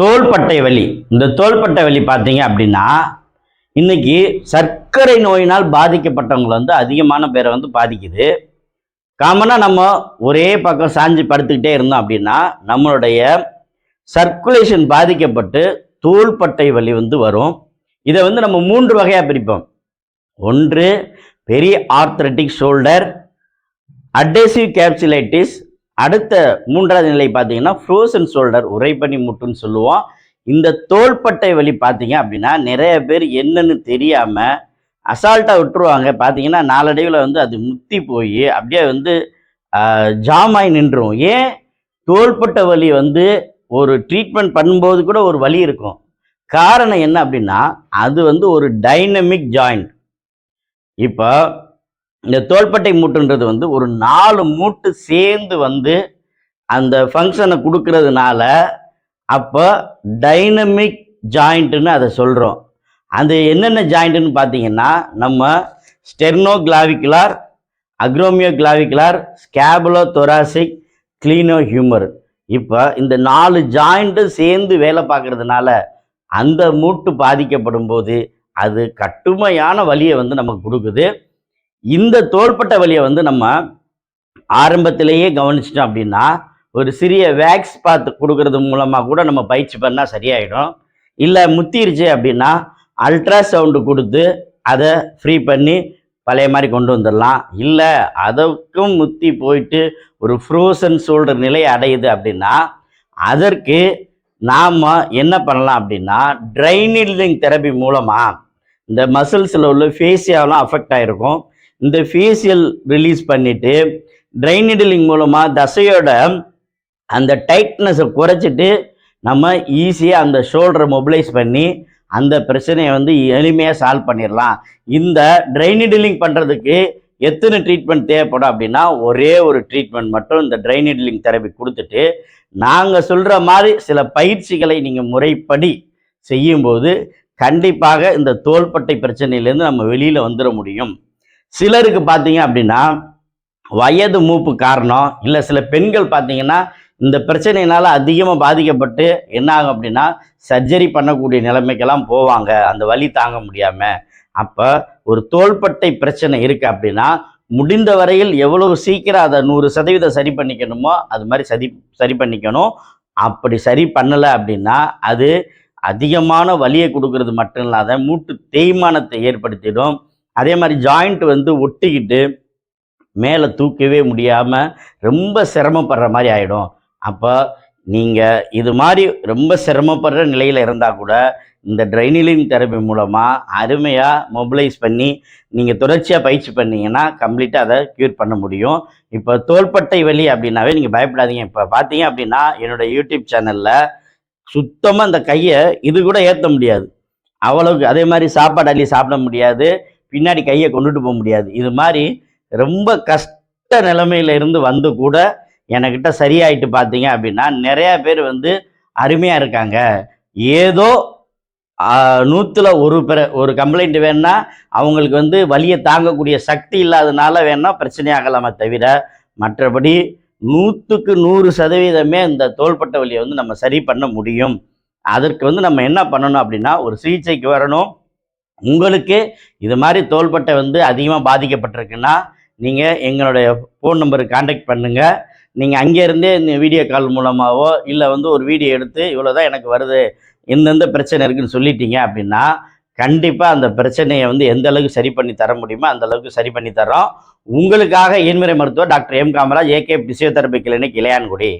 தோள்பட்டை வலி. இந்த தோள்பட்டை வலி பார்த்தீங்க அப்படின்னா இன்னைக்கு சர்க்கரை நோயினால் பாதிக்கப்பட்டவங்களை வந்து அதிகமான பேரை வந்து பாதிக்குது. காமனாக நம்ம ஒரே பக்கம் சாஞ்சு படுத்துக்கிட்டே இருந்தோம் அப்படின்னா நம்மளுடைய சர்க்குலேஷன் பாதிக்கப்பட்டு தோள்பட்டை வலி வந்து வரும். இதை வந்து நம்ம மூன்று வகையாக பிரிப்போம். ஒன்று பெரிய ஆர்த்தட்டிக் ஷோல்டர் அட்ஹெசிவ் கேப்சுலைட்டிஸ் அடுத்த மூன்றாவது நிலை பார்த்தீங்கன்னா ஃப்ரோசன் ஷோல்டர் உரைப்பனி முட்டுன்னு சொல்லுவோம். இந்த தோள்பட்டை வலி பார்த்தீங்க அப்படின்னா நிறைய பேர் என்னன்னு தெரியாமல் அசால்ட்டாக விட்டுருவாங்க. பார்த்தீங்கன்னா நாளடைவில் வந்து அது முத்தி போய் அப்படியே வந்து ஜாமாய் நின்றுரும். ஏன்? தோள்பட்டை வலி வந்து ஒரு ட்ரீட்மெண்ட் பண்ணும்போது கூட ஒரு வலி இருக்கும். காரணம் என்ன அப்படின்னா அது வந்து ஒரு டைனமிக் ஜாயிண்ட் இப்போ இந்த தோள்பட்டை மூட்டுன்றது வந்து ஒரு நாலு மூட்டு சேர்ந்து வந்து அந்த ஃபங்க்ஷனை கொடுக்கறதுனால அப்போ டைனமிக் ஜாயிண்ட்டுன்னு அதை சொல்கிறோம் அது என்னென்ன ஜாயிண்ட்டுன்னு பார்த்தீங்கன்னா நம்ம ஸ்டெர்னோகிளாவிகுலார் அக்ரோமியோகிளாவிகுலார் ஸ்கேபுலோ தொராசிக் கிளீனோ ஹியூமர் இப்போ இந்த நாலு ஜாயிண்ட்டும் சேர்ந்து வேலை பார்க்கறதுனால அந்த மூட்டு பாதிக்கப்படும் போது அது கட்டுமையான வலியை வந்து நமக்கு கொடுக்குது. இந்த தோள்பட்ட வலியை வந்து நம்ம ஆரம்பத்திலேயே கவனிச்சிட்டோம் அப்படின்னா ஒரு சிறிய வேக்ஸ் பார்த்து கொடுக்கறது மூலமாக கூட நம்ம பயிற்சி பண்ணால் சரியாயிடும். இல்லை முத்திருச்சு அப்படின்னா அல்ட்ராசவுண்டு கொடுத்து அதை ஃப்ரீ பண்ணி பழைய மாதிரி கொண்டு வந்துடலாம். இல்லை அதற்கும் முத்தி போயிட்டு ஒரு ஃப்ரோசன் ஷோல்டர் நிலை அடையுது அப்படின்னா அதற்கு நாம் என்ன பண்ணலாம் அப்படின்னா ட்ரைனிலிங் தெரப்பி மூலமாக இந்த மசில்ஸில் உள்ள ஃபேஸியாலாம் அஃபெக்ட் ஆகிருக்கும் இந்த ஃபேஷியல் ரிலீஸ் பண்ணிவிட்டு ட்ரைனிடலிங் மூலமாக தசையோட அந்த டைட்னஸை குறைச்சிட்டு நம்ம ஈஸியாக அந்த ஷோல்டரை மொபிலைஸ் பண்ணி அந்த பிரச்சனையை வந்து எளிமையாக சால்வ் பண்ணிடலாம். இந்த ட்ரைனிடலிங் பண்ணுறதுக்கு எத்தனை ட்ரீட்மெண்ட் தேவைப்படும் அப்படின்னா ஒரே ஒரு ட்ரீட்மெண்ட் மட்டும் இந்த ட்ரைனிடலிங் தெரப்பி கொடுத்துட்டு நாங்கள் சொல்கிற மாதிரி சில பயிற்சிகளை நீங்கள் முறைப்படி செய்யும்போது கண்டிப்பாக இந்த தோள்பட்டை பிரச்சனையிலேருந்து நம்ம வெளியில் வந்துட முடியும். சிலருக்கு பார்த்தீங்க அப்படின்னா வயது மூப்பு காரணம் இல்லை சில பெண்கள் பார்த்தீங்கன்னா இந்த பிரச்சனையினால அதிகமாக பாதிக்கப்பட்டு என்ன ஆகும் அப்படின்னா சர்ஜரி பண்ணக்கூடிய நிலைமைக்கெல்லாம் போவாங்க. அந்த வலி தாங்க முடியாமல் அப்போ ஒரு தோள்பட்டை பிரச்சனை இருக்குது அப்படின்னா முடிந்த வரையில் எவ்வளவு சீக்கிரம் அதை நூறு சதவீதம் சரி பண்ணிக்கணுமோ அது மாதிரி சரி சரி பண்ணிக்கணும். அப்படி சரி பண்ணலை அப்படின்னா அது அதிகமான வலியை கொடுக்கறது மட்டும் இல்லாத மூட்டு தேய்மானத்தை ஏற்படுத்திடும். அதே மாதிரி ஜாயிண்ட் வந்து ஒட்டிக்கிட்டு மேலே தூக்கவே முடியாமல் ரொம்ப சிரமப்படுற மாதிரி ஆகிடும் அப்போ நீங்கள் இது மாதிரி ரொம்ப சிரமப்படுற நிலையில் இருந்தால் கூட இந்த ட்ரைனிலிங் தெரப்பி மூலமாக அருமையாக மொபிலைஸ் பண்ணி நீங்கள் தொடர்ச்சியாக பயிற்சி பண்ணீங்கன்னா கம்ப்ளீட்டாக அதை க்யூர் பண்ண முடியும். இப்போ தோள்பட்டை வலி அப்படின்னாவே நீங்கள் பயப்படாதீங்க. இப்போ பார்த்தீங்க அப்படின்னா என்னோடய யூடியூப் சேனலில் சுத்தமாக அந்த கையை இது கூட ஏற்ற முடியாது. அவ்வளவுக்கு அதே மாதிரி சாப்பாடு அள்ளி சாப்பிட முடியாது. பின்னாடி கையை கொண்டுட்டு போக முடியாது. இது மாதிரி ரொம்ப கஷ்ட நிலைமையில இருந்து வந்து கூட எனக்கிட்ட சரியாயிட்டு பார்த்தீங்க அப்படின்னா நிறைய பேர் வந்து அருமையாக இருக்காங்க. ஏதோ நூற்றில் ஒரு பிற ஒரு கம்ப்ளைண்ட் வேணா அவங்களுக்கு வந்து வலியை தாங்கக்கூடிய சக்தி இல்லாதனால வேணா பிரச்சனையாகலாமே தவிர மற்றபடி நூற்றுக்கு நூறு சதவீதமே இந்த தோள்பட்ட வலியை வந்து நம்ம சரி பண்ண முடியும். அதற்கு வந்து நம்ம என்ன பண்ணணும் அப்படின்னா ஒரு சிகிச்சைக்கு வரணும். உங்களுக்கு இது மாதிரி தோள்பட்டை வந்து அதிகமாக பாதிக்கப்பட்டிருக்குன்னா நீங்கள் எங்களுடைய ஃபோன் நம்பருக்கு காண்டாக்ட் பண்ணுங்கள் நீங்கள் அங்கேருந்தே இந்த வீடியோ கால் மூலமாகவோ இல்லை வந்து ஒரு வீடியோ எடுத்து இவ்வளோ தான் எனக்கு வருது எந்தெந்த பிரச்சனை இருக்குன்னு சொல்லிட்டீங்க அப்படின்னா கண்டிப்பாக அந்த பிரச்சனையை வந்து எந்த அளவுக்கு சரி பண்ணி தர முடியுமோ அந்த அளவுக்கு சரி பண்ணி தரோம் உங்களுக்காக இயன்முறை மருத்துவர் doctor M Kamaraj AK physiotherapy clinic Ilayangudi.